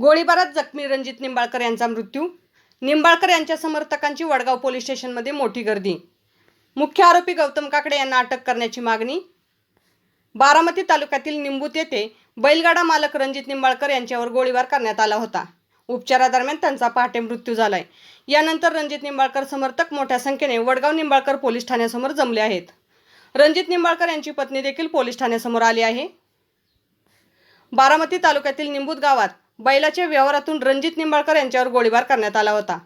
गोळीबारात जखमी रणजित निंबाळकर यांचा मृत्यू. निंबाळकर यांच्या समर्थकांची वडगाव पोलीस स्टेशनमध्ये मोठी गर्दी. मुख्य आरोपी गौतम काकडे यांना अटक करण्याची मागणी. बारामती तालुक्यातील निंबूत येथे बैलगाडा मालक रणजित निंबाळकर यांच्यावर गोळीबार करण्यात आला होता. उपचारादरम्यान त्यांचा पहाटे मृत्यू झालाय. यानंतर रणजित निंबाळकर समर्थक मोठ्या संख्येने वडगाव निंबाळकर पोलीस ठाण्यासमोर जमले आहेत. रणजित निंबाळकर यांची पत्नी देखील पोलीस ठाण्यासमोर आली आहे. बारामती तालुक्यातील निंबूत गावात बैलाच्या व्यवहारातून रणजित निंबाळकर यांच्यावर गोळीबार करण्यात आला होता.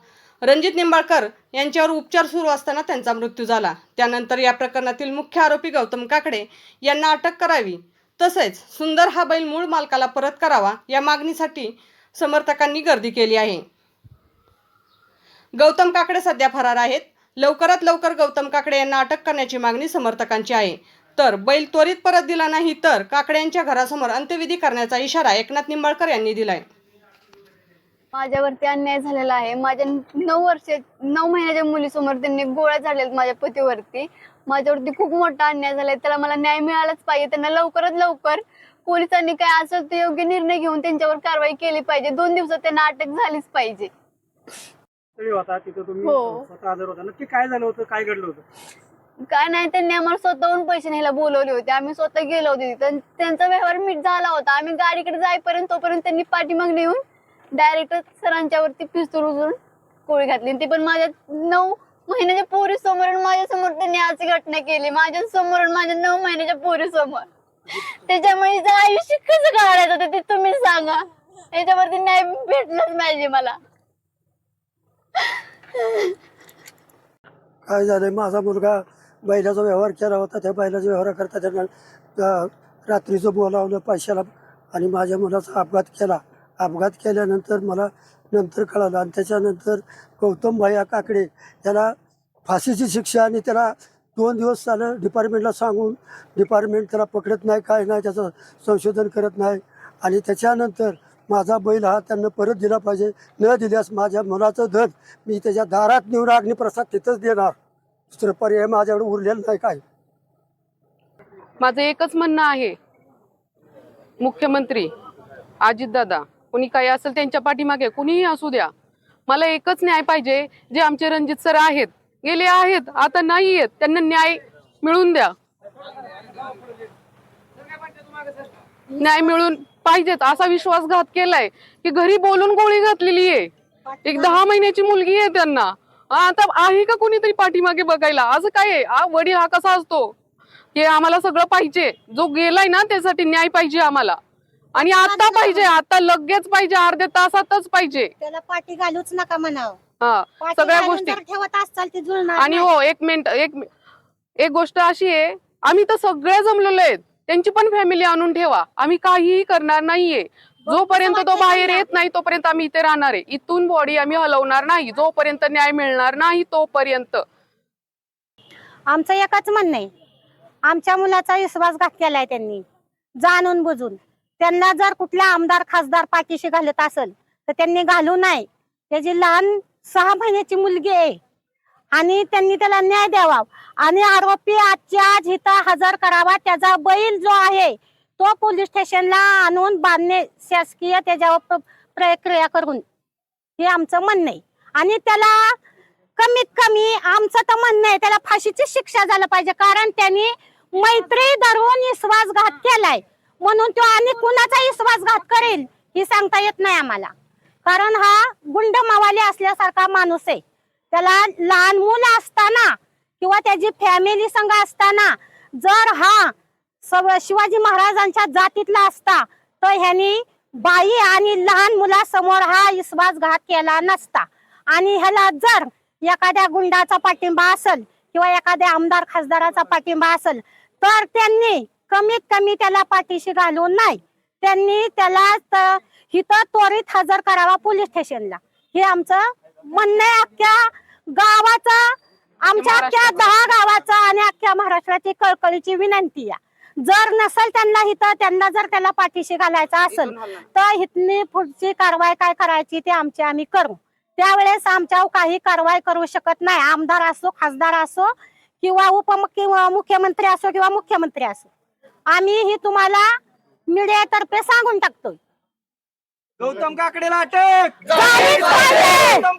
रणजित निंबाळकर यांच्यावर उपचार सुरू असताना त्यांचा मृत्यू झाला. त्यानंतर या प्रकरणातील मुख्य आरोपी गौतम काकडे यांना अटक करावी. तसेच सुंदर हा बैल मूळ मालकाला परत करावा या मागणीसाठी समर्थकांनी गर्दी केली आहे. गौतम काकडे सध्या फरार आहेत. लवकरात लवकर गौतम काकडे यांना अटक करण्याची मागणी समर्थकांची आहे. तर बैल त्वरित परत दिला नाही तर काकडे यांच्या घरासमोर अंत्यविधी करण्याचा इशारा एकनाथ निंबाळकर यांनी दिलाय. माझ्यावरती अन्याय झालेला आहे. माझ्या नऊ वर्ष नऊ महिन्याच्या मुलीसमोर त्यांनी गोळ्या झालेल्या माझ्या पतीवरती. माझ्यावरती खूप मोठा अन्याय झालाय. त्याला मला न्याय मिळालाच पाहिजे. त्यांना लवकरात लवकर पोलिसांनी काय असेल ते योग्य निर्णय घेऊन त्यांच्यावर कारवाई केली पाहिजे. दोन दिवसात त्यांना अटक झालीच पाहिजे. होता तिथं तुम्ही हो. स्वतः हजर होता. नक्की काय झालं होतं? काय घडलं होतं? काय नाही त्यांनी आम्हाला स्वतःहून पैसे न्यायला बोलवले होते. आम्ही स्वतः गेलो होते तिथं. त्यांचा व्यवहार मीठ झाला होता. आम्ही गाडीकडे जाईपर्यंत तोपर्यंत त्यांनी पाठीमागणे येऊन डायरेक्ट सरांच्यावरती पिस्तूल उचलून गोळी घातली. आणि पण माझ्या नऊ महिन्याच्या पोरी समोर माझ्यासमोर त्यांनी अशी घटना केली. माझ्यासमोर माझ्या नऊ महिन्याच्या पोरी समोर त्याच्यामुळे आयुष्य कसं काढायचं होतं ते तुम्ही सांगा. याच्यावरती न्याय भेटलंच पाहिजे मला. काय झालंय? माझा मुलगा बैलाचा व्यवहार केला होता त्या बैलाचा व्यवहार करता त्यांना रात्रीचं बोलावलं पैशाला आणि माझ्या मुलाचा अपघात केला. अपघात केल्यानंतर मला नंतर कळालं आणि त्याच्यानंतर गौतम भैया काकडे त्याला फाशीची शिक्षा आणि त्याला दोन दिवस झालं डिपार्टमेंटला सांगून डिपार्टमेंट त्याला पकडत नाही काय नाही त्याचं संशोधन करत नाही. आणि त्याच्यानंतर माझा बैल हा त्यांना परत दिला पाहिजे न दिल्यास माझ्या मुलाचं धन मी त्याच्या दारात नेऊन अग्निप्रसाद तिथंच देणार. दुसरं पर्याय माझ्याकडे उरलेलं नाही काय. माझं एकच म्हणणं आहे. मुख्यमंत्री अजितदादा कोणी काही असेल त्यांच्या पाठीमागे कुणीही असू द्या. मला एकच न्याय पाहिजे जे आमचे रणजित सर आहेत. गेले आहेत आता नाही आहेत. त्यांना न्याय मिळून द्या. न्याय मिळून पाहिजेत असा विश्वासघात केलाय की घरी बोलून गोळी घातलेली आहे. एक दहा महिन्याची मुलगी आहे त्यांना. आता आहे का कोणीतरी पाठीमागे बघायला? असं काय आहे? हा, वडील हा कसा असतो? की आम्हाला सगळं पाहिजे. जो गेलाय ना त्यासाठी न्याय पाहिजे आम्हाला. आणि आता पाहिजे. आता लगेच पाहिजे. अर्ध्या तासातच पाहिजे. त्याला पाठी घालूच नका म्हणाव. हा पाठी सगळ्या घालून गोष्टी. जर ठेवत असाल ते जुळणार आणि नाही. हो एक मिनिट एक मि- एक गोष्ट अशी आहे आम्ही तर सगळे जमलेलो आहेत. त्यांची पण फॅमिली आणून ठेवा. आम्ही काहीही करणार नाहीये. जोपर्यंत तो बाहेर येत नाही तोपर्यंत आम्ही इथे राहणार आहे. इथून बॉडी आम्ही हलवणार नाही. जोपर्यंत न्याय मिळणार नाही तोपर्यंत. आमचं एकच म्हणणं आहे. आमच्या मुलाचा विश्वासघात केलाय त्यांनी. जाणून बुजून. त्यांना जर कुठला आमदार खासदार पाठीशी घालत असेल तर त्यांनी घालू नये त्याची लहान सहा महिन्याची मुलगी आहे. आणि त्यांनी त्याला न्याय द्यावा. आणि आरोपी आजच्या आज इथं हजर करावा. त्याचा बैल जो आहे तो पोलीस स्टेशनला आणून बांधणे शासकीय त्याच्यावर प्रक्रिया करून. हे आमचं म्हणणं आहे. आणि त्याला कमीत कमी आमचं तर म्हणणं आहे त्याला फाशीची शिक्षा झालं पाहिजे. कारण त्यांनी मैत्री धरून विश्वासघात केलाय. म्हणून तो आणि कुणाचा विश्वासघात करेल हे सांगता येत नाही आम्हाला. कारण हा गुंड मावाले असल्यासारखा माणूस आहे. त्याला लहान मुलं असताना किंवा त्याची फॅमिली संघ असताना जर हा शिवाजी महाराजांच्या जातीतला असता तर ह्यानी बाई आणि लहान मुलासमोर हा विश्वासघात केला नसता. आणि ह्याला जर एखाद्या गुंडाचा पाठिंबा असेल किंवा एखाद्या आमदार खासदाराचा पाठिंबा असेल तर त्यांनी कमीत कमी त्याला पाठीशी घालून नाही. त्यांनी त्याला इथं त्वरित हजर करावा पोलीस स्टेशनला. हे आमचं म्हणणं आहे अख्ख्या गावाचं आमच्या अख्ख्या दहा गावाचं आणि अख्ख्या महाराष्ट्राची कळकळीची विनंती आहे. जर नसेल त्यांना इथं त्यांना जर त्याला पाठीशी घालायचं असेल तर इथली पुढची कारवाई काय करायची ते आमची आम्ही करू. त्यावेळेस आमच्यावर काही कारवाई करू शकत नाही. आमदार असो खासदार असो किंवा उपमुख्य मुख्यमंत्री असो किंवा मुख्यमंत्री असो. आम्ही ही तुम्हाला मीडियातर्फे सांगून टाकतोय. गौतम काकडेला अटक! झालीच पाहिजे. गौतम